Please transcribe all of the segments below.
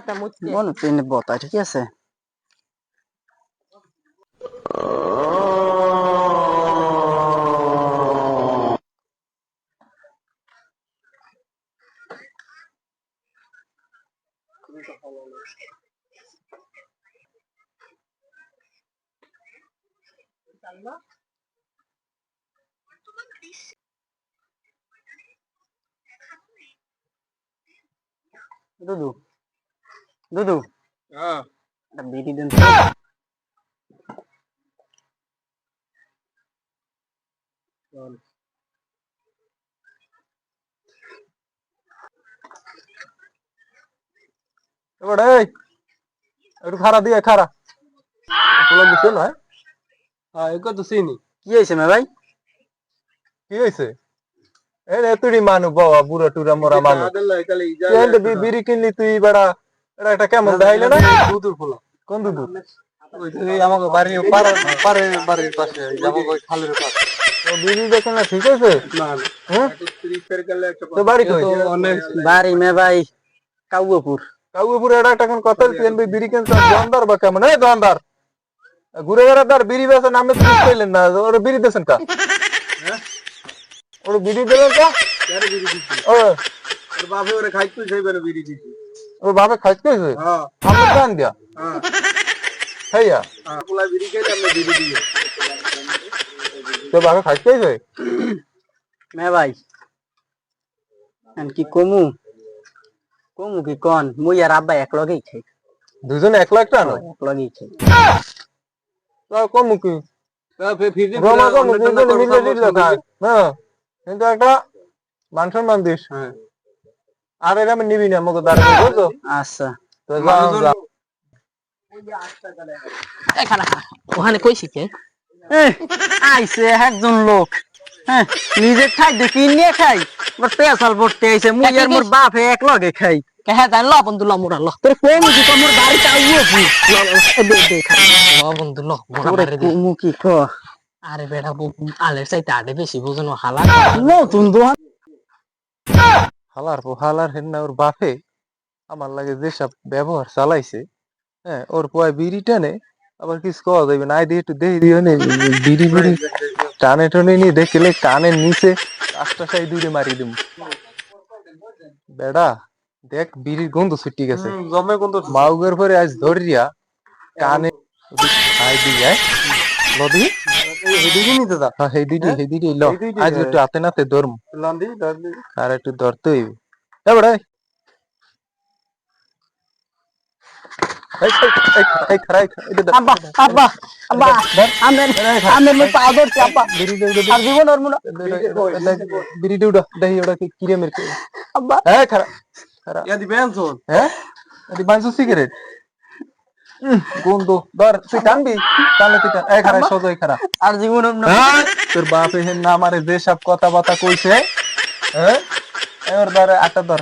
দাঁড়াতে মুচকে মনে পেন বতা ঠিক আছে দুদু দুদু। একটা বিড়ি দেন। এবার একটু খারা দিয়ে খারা হ্যাঁ? এগুলো তো চিনি। কি হয়েছে মে ভাই? কি হয়েছে? রে তুই মানু বাবা বুড়া টুরা মরা মানু। বিড়ি কিনলি তুই বেড়া। এটা একটা কেমন দেখাইলে না? দুধুর ফুলা কোন দুধ? আমাকে বাড়ি পারে পারে বাড়ির পাশে আমাকে খালের পাশে। ও বিড়ি দেখে না ঠিক আছে? বাড়ি কই? অনেক বাড়ি মে ভাই কাউপুর কাউপুরে এটা একটা কোন কথা? তুই এনবি বিড়ি দোকানদার বা কেমন? এই দোকানদার ঘুরে ঘুরে তার বিড়ি বেচেন নামে তুই কইলেন না ওর বিড়ি দেছেন কা? ওর বিড়ি দেবেন কা? ও। বাপে ওরে খাইতে সেইবারে বিড়ি দিছি ওর বাপে খাইতে কইছে হ্যাঁ। আমরা দান দিয়া। হ্যাঁ। হেয়া পোলা বিড়ি খেলে আমরা বিড়ি দিই তো বাপে খাইতে কইছে মে ভাই। কি কমু? কমু কি কন? মুই আর আব্বা এক লগেই খাই। দুজন এক লাখ টাকা এক লগেই খাই কম কি? রমা কম দুজন মিলে দিল হ্যাঁ। কিন্তু একটা মান দিস। হ্যাঁ। আর নিবি না বুঝছ আচ্ছা। তো যাও যাও। এখানে ওখানে কইছি কে? এহ, আইছে একজন লোক। হ্যাঁ নিজে খাই দেখি নিয়ে খাই। পেশাল পড়তে আইছে মুই আর মোর বাপ এক লগে খাই। হ্যাঁ তাই ল বন্ধু ল মোরা ল। তোর কম কি তোর বাড়ি চাউও কি? দে দে খাই ল বন্ধু ল মোরা দে। কি ক আরে বেটা বু- আলের চাইতে আডে বেশি বুঝনো হালা। নতুন দোকান। হালার পো হালার হেন না ওর বাপে আমার লাগে যেসব ব্যবহার চালাইছে হ্যাঁ ওর পোয়ায় বিড়ি টানে আবার কিছু কওয়া যাবে না দিয়ে একটু দেখি দিও নে বিড়ি বিড়ি টানে টানে নিয়ে দেখলে কানের নিচে আটটা সাই দূরে মারি দিম। বেড়া দেখ বিড়ির গন্ধ ছুটি গেছে। জমে কোন মাউগের পরে আজ ধরিয়া কানে খাই দিয়ে দা হ্যাঁ? ল। আজ হ্যাঁ। একটু হাতে নাতে ধরম। লান্দি লান্দি। আর একটু ধরতে হইবে। বিড়ি হ্যাঁ? সিগারেট। গন্ধ ধর তুই টানবি টানলে তুই টান এই খারা সোজা খারা আর জীবন হ্যাঁ? তোর বাপে হেন না আমারে যে সব কথা বাতা কইছে হ্যাঁ? এবার ধর আটা ধর।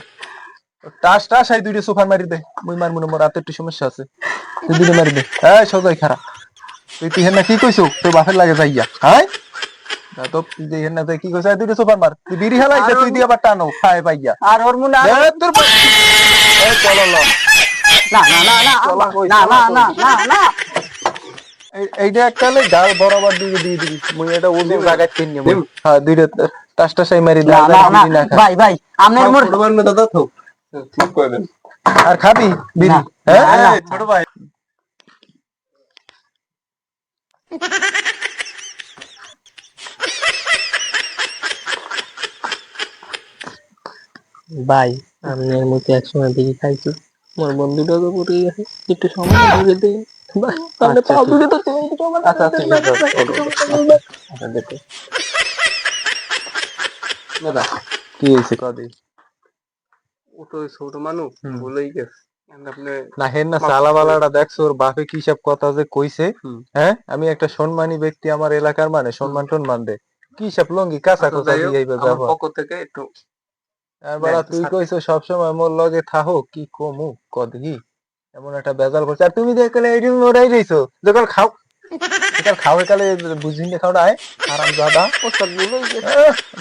টাস টাস এই দুইটা সোফার মারি দে। মুই মার মনে মোর হাতে একটু সমস্যা আছে। তুই দুইটা মারি দে। এই সজাই খারা তুই তুই হেন না কি কইছো? তোর বাপের লাগে যাইয়া হ্যাঁ? তো হেন কি কইছ দুইটা সোফার মার। তুই বিড়ি হেলাই তুই দিয়ে আবার টানো খায় পাইয়া। আর ওর মুনা তোর চলো না না না না না না না না না। এইটা একটা লে গাল বরাবর দিয়ে দিয়ে দিবি। মুই এটা জায়গায় মুই হ্যাঁ দুইটা টাস টাসাই মারি না না না বিড়ি না। ভাই ভাই আপনার মোর ছোট ভাই দাদা তো। ঠিক করে দেন আর খাবি? বিড়ি? হ্যাঁ? না, না। ছোট ভাই। ভাই আমি এর মধ্যে একসময় দেখি খাইছি। আমার বন্ধুটা তো পড়ে গেছে। একটু সময় ধরে তাহলে আচ্ছা, পাও ধরে তো তুমি একটু সময় আচ্ছা আচ্ছা। আচ্ছা, দেখো। দাদা কি হয়েছে? কদি ও তো ছোট মানুষ গেছে। না হেন না সালাবালাটা দেখছ ওর বাপে কি সব কথা যে কইছে? হ্যাঁ? আমি একটা সম্মানী ব্যক্তি আমার এলাকার মানে সম্মান টম্মান দে। কি সব লঙ্গি কাঁচা আচ্ছা, কোথা দিয়ে যাব পক্ষ থেকে একটু দেখ, তুই কইছো সবসময় মোর লগে থাহো কি কমু কদি এমন একটা বেজাল করছে। আর তুমি দেখলে এই মোরাই রইছো যখন খাও। যখন খাও একালে বুঝিন খাও না আরাম দাদা ওস্তাদ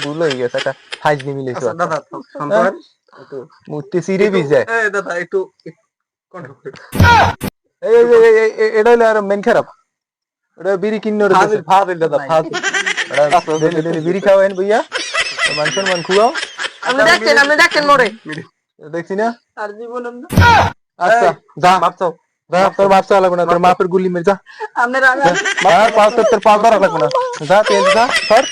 বলেই গেছে। গেছে একটা ফাইজ নিয়ে মিলেছো দাদা। মূর্তি সিঁড়ি ভিজে। এই দাদা একটু এই এই এটা হলো আর মেন খারাপ। এটা বিড়ি কিনে ফাজিল ফাজিল দাদা ফাজিল। বিড়ি খাওয়াইন ভইয়া মান সম্মান খুয়াও। আপনি দেখছেন আপনি দেখছেন মোরে দেখছি না আর জীবন আচ্ছা যা ভাবছ যা তোর বাপ চালা লাগবে না তোর মাপের গুলি মেরে যা আপনার যা, পাও তোর তোর পাও ধরা লাগবে না যা তেল যা সর